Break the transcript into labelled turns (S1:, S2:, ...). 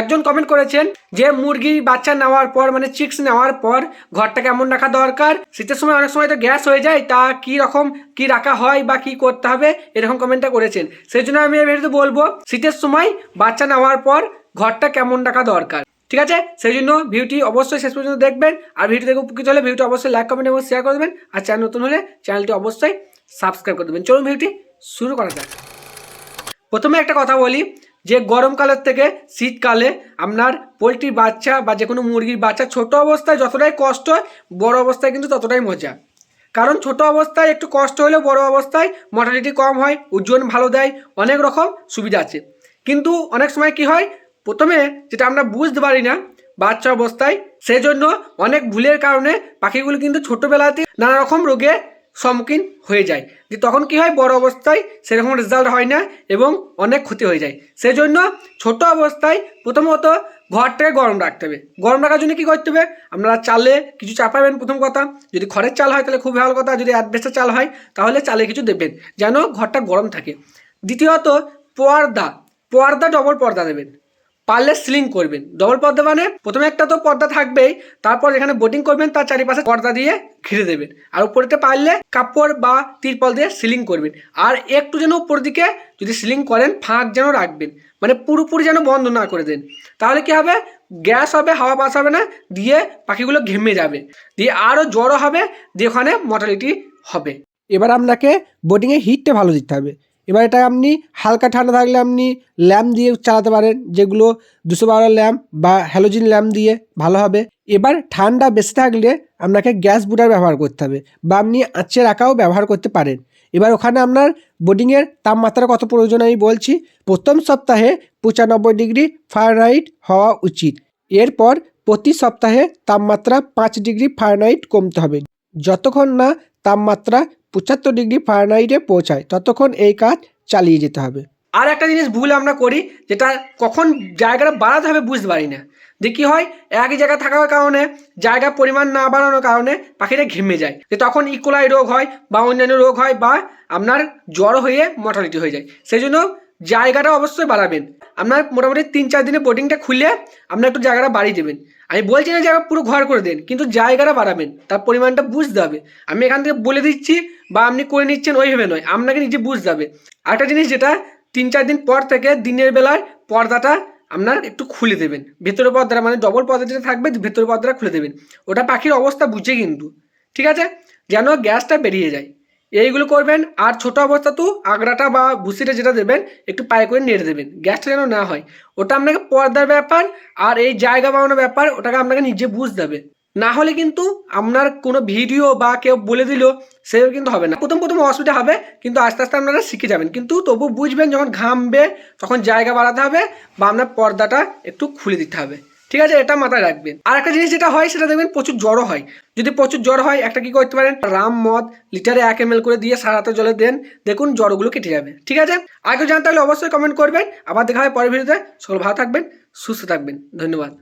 S1: একজন কমেন্ট করেছেন যে মুরগি বাচ্চা নেওয়ার পর মানে চিক্স নেওয়ার পর ঘরটা কেমন রাখা দরকার? শীতের সময় অনেক সময় তো গ্যাস হয়ে যায়, তা কি রকম, কি রাখা হয় বা কি করতে হবে এরকম কমেন্টটা করেছেন। সেই জন্য আমি এই ভিডিওতে বলব, শীতের সময় বাচ্চা নেওয়ার পর ঘরটা কেমন রাখা দরকার। ঠিক আছে? সেই জন্য ভিডিওটি অবশ্যই শেষ পর্যন্ত দেখবেন। আর ভিডিও দেখে উপকৃত হলে ভিডিওটি অবশ্যই লাইক কমেন্ট এবং শেয়ার করে দেবেন। আর চ্যানেল নতুন হলে চ্যানেলটি অবশ্যই সাবস্ক্রাইব করে দেবেন। চলুন ভিডিওটি শুরু করা যাক। প্রথমে একটা কথা বলি। যে গরমকালের থেকে শীতকালে আপনার পোলট্রির বাচ্চা বা যে কোনো মুরগির বাচ্চা ছোট অবস্থায় যতটাই কষ্ট হয়, বড় অবস্থায় কিন্তু ততটাই মজা। কারণ ছোট অবস্থায় একটু কষ্ট হলেও বড় অবস্থায় মর্টালিটি কম হয়, ওজন ভালো দেয়, অনেক রকম সুবিধা আছে। কিন্তু অনেক সময় কি হয়, প্রথমে যেটা আমরা বুঝতে পারি না বাচ্চা অবস্থায় সেই জন্য অনেক ভুলের কারণে পাখিগুলো কিন্তু ছোটোবেলাতে নানা রকম রোগে সম্মুখীন হয়ে যায়। যে তখন কি হয়? বড় অবস্থায় সেরকম রেজাল্ট হয় না এবং অনেক ক্ষতি হয়ে যায়। সেই জন্য ছোট অবস্থায় প্রথমত ঘরটাকে গরম রাখতে হবে। গরম রাখার জন্য কী করতে হবে? আপনারা চালে কিছু চাপাবেন প্রথম কথা। যদি খড়ের চাল হয় তাহলে খুব ভালো কথা। যদি অ্যাডভেস্টার চাল হয় তাহলে চালে কিছু দেবেন যেন ঘরটা গরম থাকে। দ্বিতীয়ত পর্দা। পর্দা ডবল পর্দা দেবেন। পারলে সিলিং করবেন। ডবল পর্দা মানে প্রথমে একটা তো পর্দা থাকবেই, তারপর যেখানে বোটিং করবেন তার চারিপাশে পর্দা দিয়ে ঘিরে দেবেন। আর উপরেতে পারলে কাপড় বা তিরপল দিয়ে সিলিং করবেন। আর একটু যেন উপর দিকে যদি সিলিং করেন, ফাঁক যেন রাখবেন। মানে পুরোপুরি যেন বন্ধ না করে দেন। তাহলে কি হবে? গ্যাস হবে, হাওয়া পাস হবে না, দিয়ে পাখিগুলো ঘেমে যাবে। দিয়ে আরও জ্বরও হবে, দিয়ে ওখানে মর্টালিটি হবে।
S2: এবার আপনাকে বোটিংয়ে হিটটা ভালো দিতে হবে। এবার এটা আপনি হালকা ঠান্ডা থাকলে আপনি ল্যাম্প দিয়ে চালাতে পারেন, যেগুলো দুশো বারো ল্যাম্প বা হ্যালোজিন ল্যাম্প দিয়ে ভালো হবে। এবার ঠান্ডা বেশি থাকলে আপনাকে গ্যাস বুটার ব্যবহার করতে হবে বা আপনি আঁচে রাখাও ব্যবহার করতে পারেন। এবার ওখানে আপনার বোর্ডিংয়ের তাপমাত্রা কত প্রয়োজন আমি বলছি। প্রথম সপ্তাহে পঁচানব্বই ডিগ্রি ফারেনহাইট হওয়া উচিত। এরপর প্রতি সপ্তাহে তাপমাত্রা পাঁচ ডিগ্রি ফারেনহাইট কমতে হবে। যতক্ষণ না তাপমাত্রা পঁচাত্তর ডিগ্রি ফারেনহাইটে পৌঁছায়, ততক্ষণ এই কাজ চালিয়ে যেতে হবে।
S1: আর একটা জিনিস ভুল আমরা করি, যেটা কখন জায়গাটা বাড়াতে হবে বুঝতে পারি না। যে কী হয়, একই জায়গায় থাকার কারণে জায়গা পরিমাণ না বাড়ানোর কারণে পাখিটা ঘেমে যায়। যে তখন ইকোলাই রোগ হয় বা অন্যান্য রোগ হয় বা আপনার জ্বর হয়ে মর্টালিটি হয়ে যায়। সেই জন্য জায়গাটা অবশ্যই বাড়াবেন। আপনার মোটামুটি তিন চার দিনে বোটিংটা খুলে আপনার একটু জায়গাটা বাড়িয়ে দেবেন। আমি বলছি না যে পুরো ঘর করে দেন, কিন্তু জায়গাটা বাড়াবেন, তার পরিমাণটা বুঝতে হবে। আমি এখান থেকে বলে দিচ্ছি বা আপনি করে নিচ্ছেন ওইভাবে নয়, আপনাকে নিজে বুঝতে হবে। আরেকটা জিনিস যেটা, তিন চার দিন পর থেকে দিনের বেলায় পর্দাটা আপনার একটু খুলে দেবেন। ভেতরের পর্দাটা মানে ডবল পর্দা যেটা থাকবে ভেতরের পর্দাটা খুলে দেবেন। ওটা পাখির অবস্থা বুঝে কিন্তু। ঠিক আছে? যেন গ্যাসটা বেরিয়ে যায়। এইগুলো করবেন আর ছোট অবস্থা তো আগড়াটা বা ভুসিটা যেটা দেবেন, একটু পায়ে করে নেড়ে দেবেন। গ্যাসটা যেন না হয়। ওটা আপনাকে পর্দার ব্যাপার আর এই জায়গা বানানোর ব্যাপার, ওটাকে আপনাকে নিজে বুঝতে হবে। না হলে কিন্তু আপনার কোনো ভিডিও বা কেউ বলে দিল, সেও কিন্তু হবে না। প্রথম প্রথম অসুবিধা হবে, কিন্তু আস্তে আস্তে আপনারা শিখে যাবেন। কিন্তু তবু বুঝবেন, যখন ঘামবে, তখন জায়গা বাড়াতে হবে বা আপনার পর্দাটা একটু খুলে দিতে হবে। ঠিক আছে, এটা মাথায় রাখবেন। আর একটা জিনিস যেটা হয়, সেটা দেখবেন প্রচুর জ্বর হয়। যদি প্রচুর জ্বর হয়, একটা কি করতে পারেন, রাম মদ লিটারে এক এম করে দিয়ে সারাতে জলে দেন, দেখুন জ্বরগুলো কেটে যাবে। ঠিক আছে? আগে জানতে হলে অবশ্যই কমেন্ট করবেন। আবার দেখা হয় পরের ভিডিওতে। সকল ভালো থাকবেন, সুস্থ থাকবেন। ধন্যবাদ।